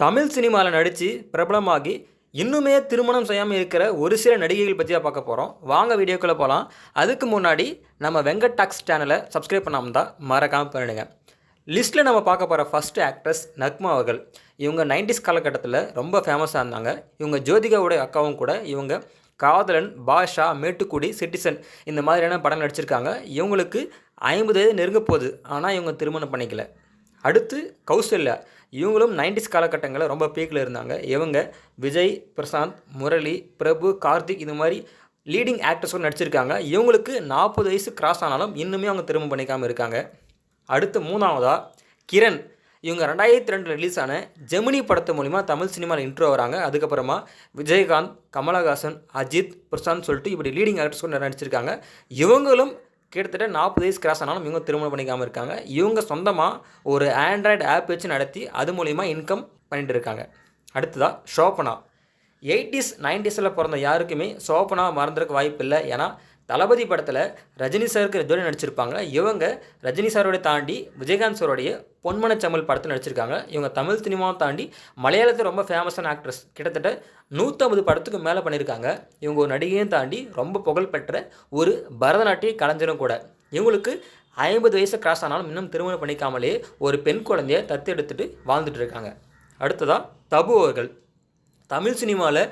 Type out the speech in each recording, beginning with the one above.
தமிழ் சினிமாவில் நடித்து பிரபலமாகி இன்னுமே திருமணம் செய்யாமல் இருக்கிற ஒரு சில நடிகைகள் பற்றி தான் பார்க்க போகிறோம் வாங்க வீடியோக்குள்ளே போகலாம் அதுக்கு முன்னாடி நம்ம வெங்கட் டாக்ஸ் சேனலை சப்ஸ்கிரைப் பண்ணாமல் தான் மறக்காமல் பண்ணிடுங்க. லிஸ்ட்டில் நம்ம பார்க்க போகிற ஃபஸ்ட் ஆக்ட்ரஸ் நக்மா அவர்கள். இவங்க நைன்டிஸ் காலகட்டத்தில் ரொம்ப ஃபேமஸாக இருந்தாங்க. இவங்க ஜோதிகாவுடைய அக்காவும் கூட இவங்க காதலன் பாஷா மேட்டுக்குடி சிட்டிசன் இந்த மாதிரியான படம் நடிச்சிருக்காங்க. இவங்களுக்கு ஐம்பது வயது நெருங்க போகுது. ஆனால் இவங்க திருமணம் பண்ணிக்கல. அடுத்து கௌசல்யா. இவங்களும் நைன்டிஸ் காலகட்டங்களில் ரொம்ப பீக்கில் இருந்தாங்க. இவங்க விஜய் பிரசாந்த் முரளி பிரபு கார்த்திக் இது மாதிரி லீடிங் ஆக்டர்ஸோடு நடிச்சிருக்காங்க. இவங்களுக்கு நாற்பது வயசு கிராஸ் ஆனாலும் இன்னுமே அவங்க திரும்ப பண்ணிக்காமல் இருக்காங்க. அடுத்து மூணாவதா கிரண். இவங்க ரெண்டாயிரத்தி ரெண்டு ரிலீஸ் ஆன ஜெமினி படத்து மூலிமா தமிழ் சினிமாவில் இன்ட்ரோ வராங்க. அதுக்கப்புறமா விஜயகாந்த் கமலஹாசன் அஜித் பிரசாந்த் சொல்லிட்டு இப்படி லீடிங் ஆக்டர்ஸ் கூட நடிச்சிருக்காங்க. இவங்களும் கிட்டத்தட்ட நாற்பது வயசு கிராஸ் ஆனாலும் இவங்க திருமணம் பண்ணிக்காமல் இருக்காங்க. இவங்க சொந்தமாக ஒரு ஆண்ட்ராய்டு ஆப் வச்சு நடத்தி அது மூலிமா இன்கம் பண்ணிட்டு இருக்காங்க. அடுத்ததாக ஷோபனா எயிட்டிஸ் நைன்டிஸில் பிறந்த யாருக்குமே சோபனா மறந்துருக்க வாய்ப்பு இல்லை ஏன்னா தளபதி படத்தில் ரஜினி சாருக்கு இதோட நடிச்சிருப்பாங்க. இவங்க ரஜினி சாரோட தாண்டி விஜயகாந்த் சாரோடைய பொன்மனச்சமல் படத்தில் நடிச்சிருக்காங்க. இவங்க தமிழ் சினிமாவை தாண்டி மலையாளத்தில் ரொம்ப ஃபேமஸான ஆக்ட்ரஸ் கிட்டத்தட்ட நூற்றம்பது படத்துக்கு மேலே பண்ணியிருக்காங்க இவங்க ஒரு நடிகையும் தாண்டி ரொம்ப புகழ்பெற்ற ஒரு பரதநாட்டிய கலைஞரும் கூட. இவங்களுக்கு ஐம்பது வயசு கிராஸ் ஆனாலும் இன்னும் திருமணம் பண்ணிக்காமலே ஒரு பெண் குழந்தைய எடுத்துகிட்டு வாழ்ந்துட்டு இருக்காங்க. அடுத்ததாக தபு அவர்கள். தமிழ் சினிமாவில்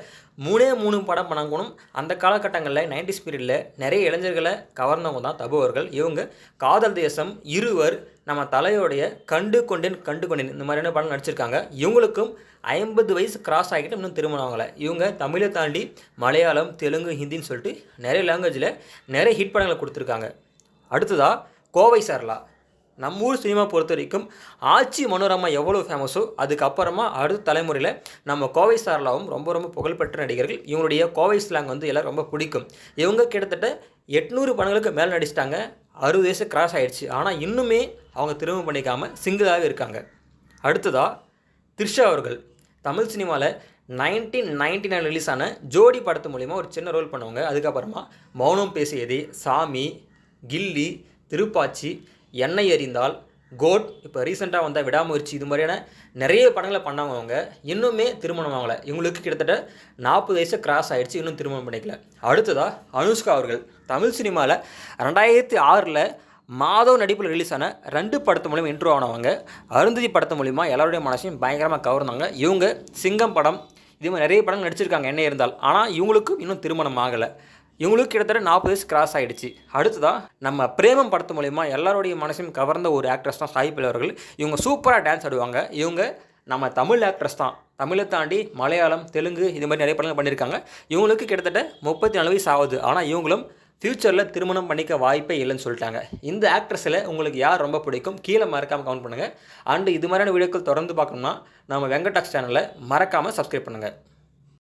மூணே மூணு படம் பண்ணாங்கணும் அந்த காலகட்டங்களில் நைன்டிஸ் பீரியடில் நிறைய இளைஞர்களை கவர்ந்தவங்க தான் தபு அவர்கள். இவங்க காதல் தேசம் இருவர் நம்ம தலையோடைய கண்டு கொண்டேன் கண்டு கொண்டேன் இந்த மாதிரியான படம் நடிச்சிருக்காங்க. இவங்களுக்கும் ஐம்பது வயசு கிராஸ் ஆகிட்டு இன்னும் திருமணம் ஆகலை. இவங்க தமிழை தாண்டி மலையாளம் தெலுங்கு ஹிந்தின்னு சொல்லிட்டு நிறைய லாங்குவேஜில் நிறைய ஹிட் படங்களை கொடுத்துருக்காங்க. அடுத்ததாக கோவை சரளா. நம்ம ஊர் சினிமா பொறுத்த வரைக்கும் ஆட்சி மனோரமா எவ்வளோ ஃபேமஸோ அதுக்கப்புறமா அடுத்த தலைமுறையில் நம்ம கோவை சார்லாவும் ரொம்ப ரொம்ப புகழ்பெற்ற நடிகர்கள். இவங்களுடைய கோவை ஸ்லாங் வந்து எல்லாம் ரொம்ப பிடிக்கும். இவங்க கிட்டத்தட்ட எட்நூறு படங்களுக்கு மேலே நடிச்சிட்டாங்க. அறுபது வயசு கிராஸ் ஆகிடுச்சு ஆனால் இன்னுமே அவங்க திரும்ப பண்ணிக்காமல் சிங்கிளாகவே இருக்காங்க. அடுத்ததாக த்ரிஷா அவர்கள். தமிழ் சினிமாவில் நைன்டீன் நைன்டி நைன் ரிலீஸ் ஆன ஜோடி படத்து மூலிமா ஒரு சின்ன ரோல் பண்ணுவாங்க. அதுக்கப்புறமா மௌனம் பேசியது சாமி கில்லி திருப்பாச்சி எண்ணெய் எறிந்தால் கோட் இப்போ ரீசெண்டாக வந்த விடாமுயற்சி இது மாதிரியான நிறைய படங்களை பண்ணவங்க அவங்க. இன்னுமே திருமணம் ஆகலை. இவங்களுக்கு கிட்டத்தட்ட நாற்பது வயசு கிராஸ் ஆகிடுச்சு இன்னும் திருமணம் பண்ணிக்கல. அடுத்ததாக அனுஷ்கா அவர்கள். தமிழ் சினிமாவில் ரெண்டாயிரத்தி ஆறில் மாதவ் நடிப்பில் ரிலீஸ் ஆன ரெண்டு படத்து மூலியம் இன்ட்ரோ ஆனவங்க. அருந்ததி படத்து மூலிமா எல்லாருடைய மனசையும் பயங்கரமாக கவர்ந்தாங்க இவங்க சிங்கம் படம் இது மாதிரி நிறைய படம் நடிச்சிருக்காங்க. என்ன இருந்தால் ஆனால் இவங்களுக்கும் இன்னும் திருமணம் ஆகலை. இவங்களுக்கு கிட்டத்தட்ட நாற்பது வயசு கிராஸ் ஆகிடுச்சு அடுத்ததாக நம்ம பிரேமம் படத்து மூலிமா எல்லாருடைய மனசையும் கவர்ந்த ஒரு ஆக்ட்ரஸ் தான் சாய் பிள்ளவர்கள் இவங்க சூப்பராக டான்ஸ் ஆடுவாங்க. இவங்க நம்ம தமிழ் ஆக்ட்ரஸ் தான். தமிழை தாண்டி மலையாளம் தெலுங்கு இது மாதிரி நிறைய படங்கள் பண்ணியிருக்காங்க. இவங்களுக்கு கிட்டத்தட்ட முப்பத்தி நாலு வயசு ஆகுது. ஆனால் இவங்களும் ஃப்யூச்சரில் திருமணம் பண்ணிக்க வாய்ப்பே இல்லைன்னு சொல்லிட்டாங்க. இந்த ஆக்ட்ரஸில் உங்களுக்கு யார் ரொம்ப பிடிக்கும்? கீழே மறக்காமல் கவுண்ட் பண்ணுங்கள் அண்டு இது மாதிரியான வீடியோக்கள் தொடர்ந்து பார்க்கணும்னா நம்ம வெங்கடாக்ஸ் சேனலை மறக்காமல் சப்ஸ்கிரைப் பண்ணுங்கள்